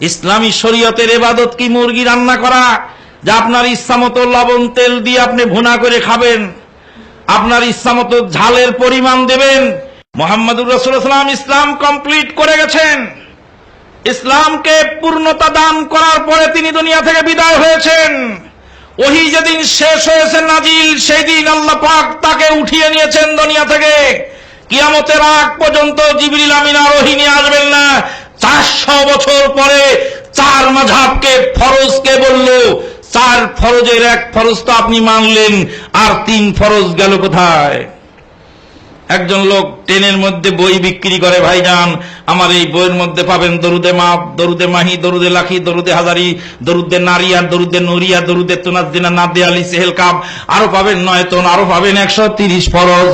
ইসলামী শরীয়তের এবাদত কি মুরগি রান্না করা? যা আপনার ইচ্ছা মতো লবণ তেল দিয়ে আপনি ভুনা করে খাবেন। আপনার ইচ্ছা মতো ঝালের পরিমাণ দেবেন। মোহাম্মদুর রসুলাম ইসলাম কমপ্লিট করে গেছেন। ইসলামকে পূর্ণতা দান করার পরে তিনি দুনিয়া থেকে বিদায় হয়েছেন। ওহি যেদিন শেষ হয়েছে নাজিল সেই দিন আল্লাহ পাক তাকে উঠিয়ে নিয়েছেন দুনিয়া থেকে। কিয়ামতের আগ পর্যন্ত জিবরিল আমিন ওহি চারশো বছর পরে চার মাঝাবকে ফরজকে বলল, চার ফরজের এক ফরজ তো আপনি মানলেন, আর তিন ফরজ গেল কোথায়? একজন লোক ট্রেনের মধ্যে বই বিক্রি করে ভাইজান আমার এই বইয়ের মধ্যে পাবেন দরুদে মাপ দরুদে মাহি, দরুদে লাখি, দরুদে হাজারি, দরুদে নারিয়া দরুদে নুরিয়া দরুদে তুনাদ্দিনা নাদে আলী, সেহেল কাপ আরও পাবেন নয়তন, আরও পাবেন একশো তিরিশ ফরজ।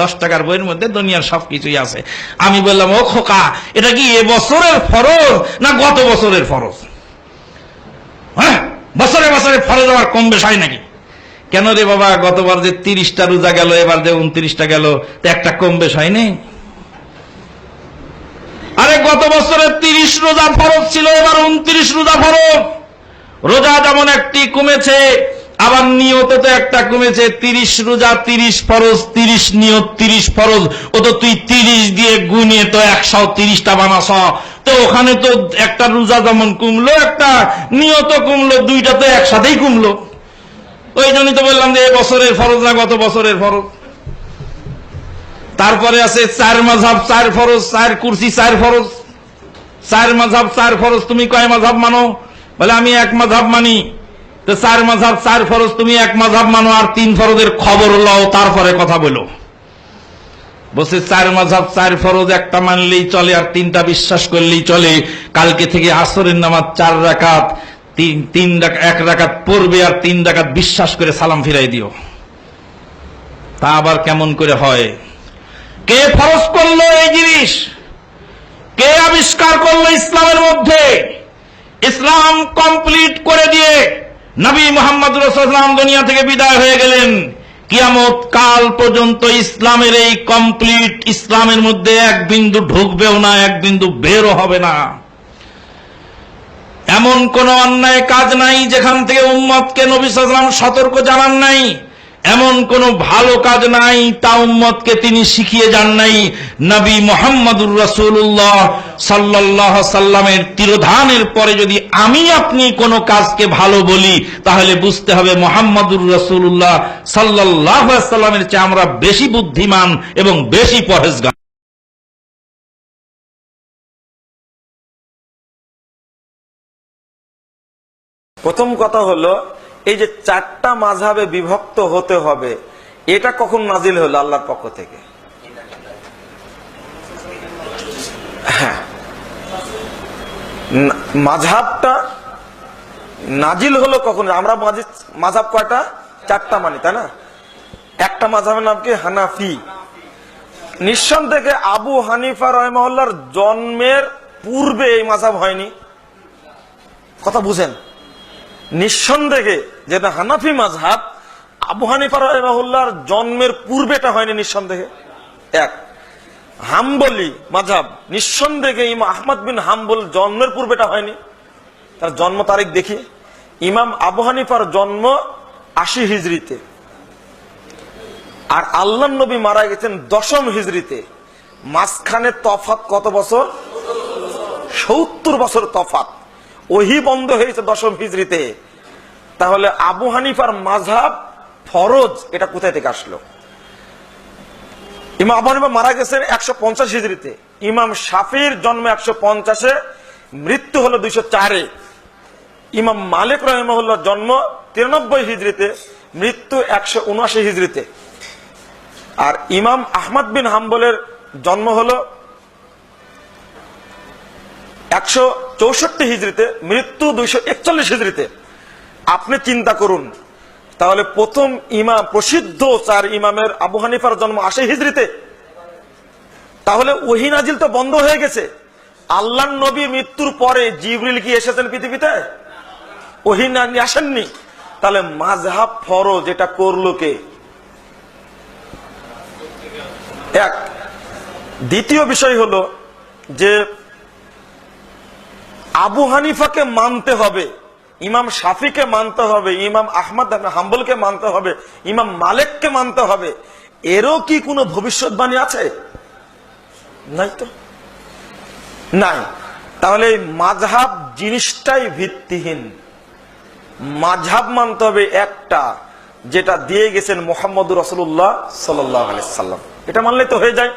দশ টাকার বইয়ের মধ্যে দুনিয়ার সবকিছুই আছে। আমি বললাম, ও খোকা, এটা কি এ বছরের ফরজ না গত বছরের ফরজ? হ্যাঁ বছরে বছরে ফরজ আবার কম বেশ, হয় নাকি? কেন রে বাবা, গতবার যে তিরিশটা রোজা গেল, এবার যে উনত্রিশটা গেল, তো একটা কম বেশ হয়নি আরে, গত বছরের তিরিশ রোজা ফরজ ছিল, এবার উনত্রিশ রোজা ফরজ। রোজা যেমন একটি কমেছে আবার নিয়ত তো একটা কমেছে, তিরিশ রোজা, তিরিশ ফরজ, তিরিশ নিয়ত, তিরিশ ফরজ। ও তো তুই তিরিশ দিয়ে গুনিয়ে তো একশো তিরিশটা বানাস। তো ওখানে তো একটা রোজা যেমন কমলো, একটা নিয়ত কমলো, দুইটা তো একসাথেই কমলো। ওই জন্যই তো বললাম যে বছরের ফরজ না গত বছরের ফরজ। তারপরে আছে চার মাঝাব, চার ফরজ, চার কুরসি, চার ফরজ। চার মাঝাব, চার ফরজ, তুমি কয় মাঝাব মানো? বলে আমি এক মাঝাব মানি। তো চার মাঝাব, চার ফরজ, তুমি এক মাঝাব মানো আর তিন ফরজের খবর লও, তারপরে কথা বলো। বসে চার মাঝাব, চার ফরজ একটা মানলেই চলে আর তিনটা বিশ্বাস করলেই চলে। কালকে থেকে আসরের নামাজ চার রাকাত, তিন তিন এক রাকাত পড়বে আর তিন রাকাত বিশ্বাস করে সালাম ফিরাই দিও। তা আবার কেমন করে হয়? কে ফরজ করল এই জিনিস? কে আবিষ্কার করল ইসলামের মধ্যে? ইসলাম কমপ্লিট করে দিয়ে নবী মোহাম্মদ রসুলাম দুনিয়া থেকে বিদায় হয়ে গেলেন। কিয়ামত কাল পর্যন্ত ইসলামের এই কমপ্লিট ইসলামের মধ্যে এক বিন্দু ঢুকবেও না, এক বিন্দু বেরও হবে না। এমন কোন অন্যায় কাজ নাই যেখান থেকে উম্মতকে নবী সাল্লাম সতর্ক জানান নাই। এমন কোন ভালো কাজ নাই, তা উম্মতকে তিনি শিখিয়ে যান নাই। নবী মোহাম্মদুর রসুল্লাহ সাল্লাহ সাল্লামের তিরোধানের পরে যদি আমি আপনি কোন কাজকে ভালো বলি, তাহলে বুঝতে হবে মোহাম্মদুর রসুল্লাহ সাল্লাহ সাল্লামের চেয়ে আমরা বেশি বুদ্ধিমান এবং বেশি পরেজগার প্রথম কথা হলো এই যে চারটা মাঝাবে বিভক্ত হতে হবে, এটা কখন নাজিল হলো আল্লাহর পক্ষ থেকে? হ্যাঁ। মাঝহাবটা নাজিল হলো কখন? আমরা মাঝি- মাঝহাব কয়টা? চারটা মানি, তাই না? একটা মাঝহাবের নাম কি? হানাফি। নিঃসন্দেহে আবু হানিফা রহমহল্লার জন্মের পূর্বে এই মাঝহাব হয়নি। কথা বুঝেন? নিঃসন্দেহে যেটা হানাফি মাঝহাব আবু হানিফা রহমাহুল্লাহর জন্মের পূর্বেটা হয়নি নিঃসন্দেহে। এক, হাম্বলি মাঝহাব নিঃসন্দেহে ইমাম আহমদ বিন হাম্বল জন্মের পূর্বেটা হয়নি। তার জন্ম তারিখ দেখি। ইমাম আবু হানিফার জন্ম আশি হিজড়িতে। আর আল্লাহ নবী মারা গেছেন দশম হিজড়িতে। মাঝখানে তফাত কত বছর? সত্তর বছর তফাত ওহি বন্ধ হয়েছে দশম হিজড়িতে। তাহলে আবু হানিফার মাঝহাব ফরজ, এটা কোথায় থেকে আসলো? ইমাম আবু হানিফা মারা গেছেন একশো পঞ্চাশ হিজড়িতে। ইমাম শাফির জন্ম একশো পঞ্চাশে, মৃত্যু হলো দুইশো চারে। ইমাম মালিক রহমুল্লাহ জন্ম তিরানব্বই হিজড়িতে, মৃত্যু একশো উনআশি হিজড়িতে। আর ইমাম আহমদ বিন হাম্বলের জন্ম হলো একশো চৌষট্টি হিজড়িতে, মৃত্যু দুইশো একচল্লিশ হিজড়িতে। আপনি চিন্তা করুন, তাহলে প্রথম ইমাম, প্রসিদ্ধ চার ইমামের আবু হানিফার জন্ম আসে হিজড়িতে। তাহলে ওহি নাজিল তো বন্ধ হয়ে গেছে। আল্লাহ নবী মৃত্যুর পরে জিবরিল কি এসেছেন পৃথিবীতে? ওহি না- আসেননি। তাহলে মাঝহাব ফরজ, এটা করল কে? এক। দ্বিতীয় বিষয় হলো যে আবু হানিফাকে মানতে হবে, ইমাম শাফিকে মানতে হবে, ইমাম আহমদ হাম্বলকে মানতে হবে, ইমাম মালেককে মানতে হবে। এরও কি কোনো ভবিষ্যৎবাণী আছে? নাই তো। নাই। তাহলে এই মাঝহাব জিনিসটাই ভিত্তিহীন। মাঝহাব মানতে হবে একটা, যেটা দিয়ে গেছেন মোহাম্মদ রসুল্লাহ সাল্লাম। এটা মানলে তো হয়ে যায়।